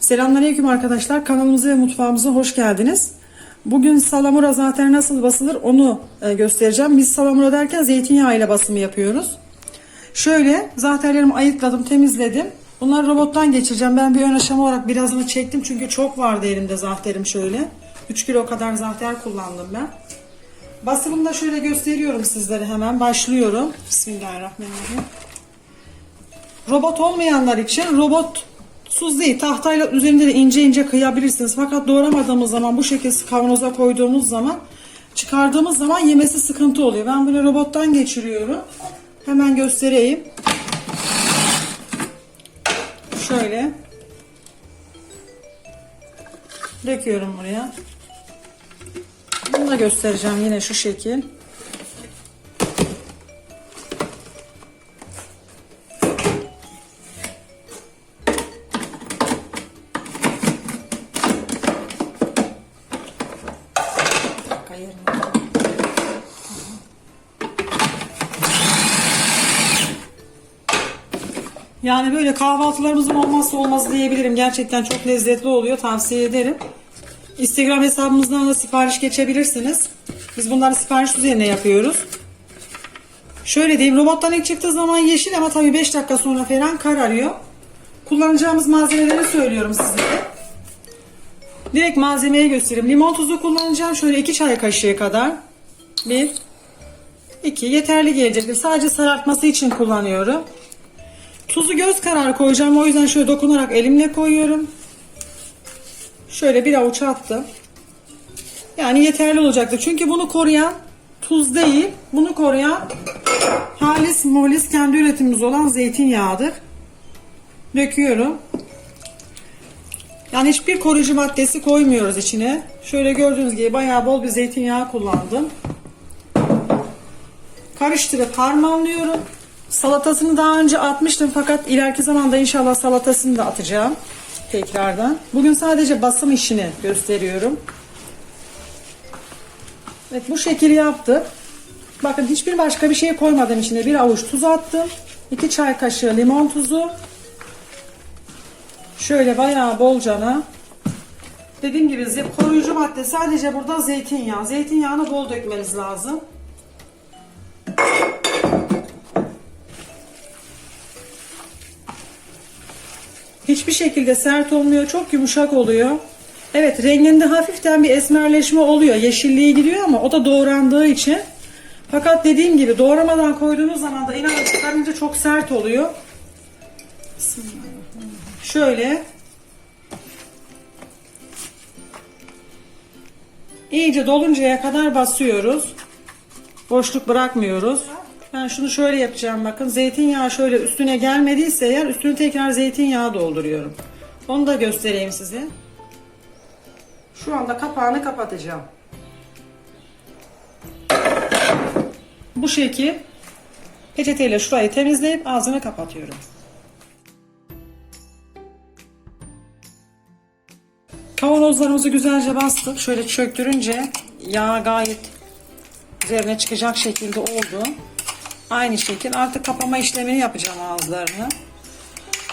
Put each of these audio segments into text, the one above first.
Selamünaleyküm arkadaşlar. Kanalımıza ve mutfağımıza hoş geldiniz. Bugün salamura zaten nasıl basılır onu e, göstereceğim. Biz salamura derken zeytinyağı ile basımı yapıyoruz. Şöyle zaterlerimi ayıkladım, temizledim. Bunları robottan geçireceğim. Ben bir ön aşama olarak birazını çektim çünkü çok vardı elimde zahterim şöyle. 3 kilo kadar zahter kullandım ben. Basımını da şöyle gösteriyorum sizlere hemen. Başlıyorum. Bismillahirrahmanirrahim. Robot olmayanlar için robot suz değil tahtayla üzerinde de ince ince kıyabilirsiniz. Fakat doğramadığımız zaman bu şekilde kavanoza koyduğumuz zaman çıkardığımız zaman yemesi sıkıntı oluyor. Ben bunu robottan geçiriyorum. Hemen göstereyim. Şöyle döküyorum buraya. Bunu da göstereceğim yine şu şekil. Dakika. Yani böyle kahvaltılarımızın olmazsa olmazı diyebilirim. Gerçekten çok lezzetli oluyor. Tavsiye ederim. Instagram hesabımızdan da sipariş geçebilirsiniz. Biz bunları sipariş üzerine yapıyoruz. Şöyle diyeyim robottan ilk çıktığı zaman yeşil ama tabii 5 dakika sonra falan kararıyor. Kullanacağımız malzemeleri söylüyorum sizlere. Direkt malzemeyi göstereyim. Limon tuzu kullanacağım. Şöyle 2 çay kaşığı kadar. 1 2 yeterli gelecektir. Sadece sarartması için kullanıyorum. Tuzu göz kararı koyacağım. O yüzden şöyle dokunarak elimle koyuyorum. Şöyle bir avuç attım. Yani yeterli olacaktır. Çünkü bunu koruyan tuz değil. Bunu koruyan halis molis kendi üretimimiz olan zeytinyağıdır. Döküyorum. Yani hiçbir koruyucu maddesi koymuyoruz içine. Şöyle gördüğünüz gibi bayağı bol bir zeytinyağı kullandım. Karıştırıp harmanlıyorum. Salatasını daha önce atmıştım fakat ileriki zamanda inşallah salatasını da atacağım tekrardan. Bugün sadece basım işini gösteriyorum. Evet bu şekil yaptık. Bakın hiçbir başka bir şey koymadım içine. Bir avuç tuz attım. 2 çay kaşığı limon tuzu. Şöyle bayağı bolcana. Dediğim gibi koruyucu madde sadece burada zeytinyağı. Zeytinyağını bol dökmeniz lazım. Hiçbir şekilde sert olmuyor. Çok yumuşak oluyor. Evet renginde hafiften bir esmerleşme oluyor. Yeşilliği gidiyor ama o da doğrandığı için. Fakat dediğim gibi doğramadan koyduğunuz zaman da inanın çıkarınca çok sert oluyor. Şöyle. İyice doluncaya kadar basıyoruz. Boşluk bırakmıyoruz. Ben şunu şöyle yapacağım bakın. Zeytinyağı şöyle üstüne gelmediyse eğer üstünü tekrar zeytinyağı dolduruyorum. Onu da göstereyim size. Şu anda kapağını kapatacağım. Bu şekil peçeteyle şurayı temizleyip ağzını kapatıyorum. Kavanozlarımızı güzelce bastık. Şöyle çöktürünce yağ gayet üzerine çıkacak şekilde oldu. Aynı şekil artık kapama işlemini yapacağım ağızlarını.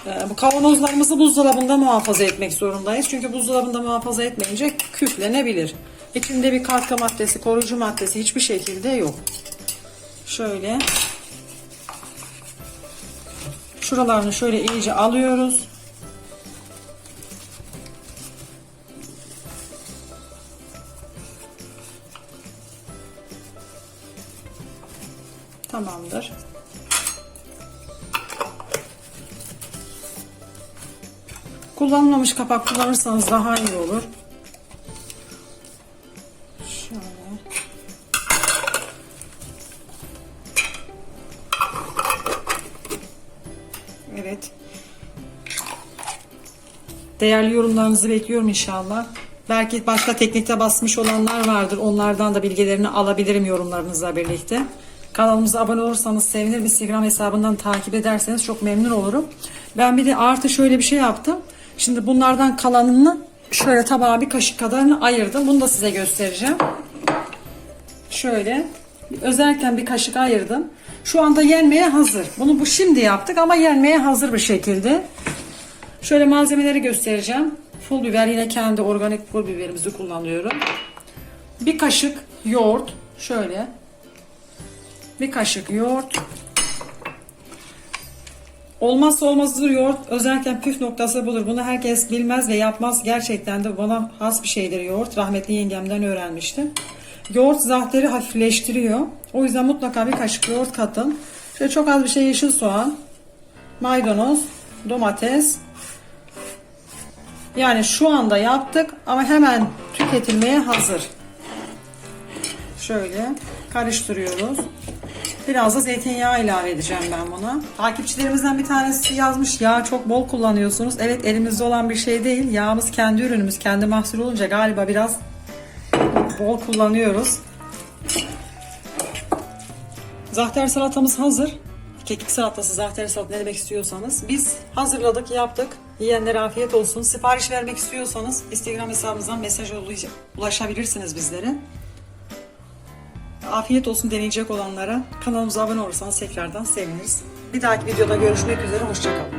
Ee, bu kavanozlarımızı buzdolabında muhafaza etmek zorundayız. Çünkü buzdolabında muhafaza etmeyince küflenebilir. İçinde bir katkı maddesi, koruyucu maddesi hiçbir şekilde yok. Şöyle. Şuralarını şöyle iyice alıyoruz. Tamamdır. Kullanılmamış kapak kullanırsanız daha iyi olur. Evet. Değerli yorumlarınızı bekliyorum inşallah. Belki başka teknikte basmış olanlar vardır. Onlardan da bilgilerini alabilirim yorumlarınızla birlikte. Kanalımıza abone olursanız sevinirim. Instagram hesabından takip ederseniz çok memnun olurum. Ben bir de artı şöyle bir şey yaptım. Şimdi bunlardan kalanını şöyle tabağa bir kaşık kadarını ayırdım. Bunu da size göstereceğim. Şöyle özellikle bir kaşık ayırdım. Şu anda yenmeye hazır. Bunu bu şimdi yaptık ama yenmeye hazır bir şekilde. Şöyle malzemeleri göstereceğim. Pul biber yine kendi organik pul biberimizi kullanıyorum. Bir kaşık yoğurt. Şöyle. Bir kaşık yoğurt. Olmazsa olmazdır yoğurt. Özellikle püf noktası budur. Bunu herkes bilmez ve yapmaz. Gerçekten de bana has bir şeydir yoğurt. Rahmetli yengemden öğrenmiştim. Yoğurt zahteri hafifleştiriyor. O yüzden mutlaka bir kaşık yoğurt katın. Şöyle çok az bir şey yeşil soğan, maydanoz, domates. Yani şu anda yaptık ama hemen tüketilmeye hazır. Şöyle karıştırıyoruz. Biraz da zeytinyağı ilave edeceğim ben buna. Takipçilerimizden bir tanesi yazmış yağ çok bol kullanıyorsunuz. Evet elimizde olan bir şey değil. Yağımız kendi ürünümüz, kendi mahsul olunca galiba biraz bol kullanıyoruz. Zahter salatamız hazır. Kekik salatası, zahter salatası ne demek istiyorsanız. Biz hazırladık, yaptık. Yiyenlere afiyet olsun. Sipariş vermek istiyorsanız Instagram hesabımızdan mesaj ulaşabilirsiniz bizlere. Afiyet olsun deneyecek olanlara. Kanalımıza abone olursanız tekrardan seviniriz. Bir dahaki videoda görüşmek üzere. Hoşçakalın.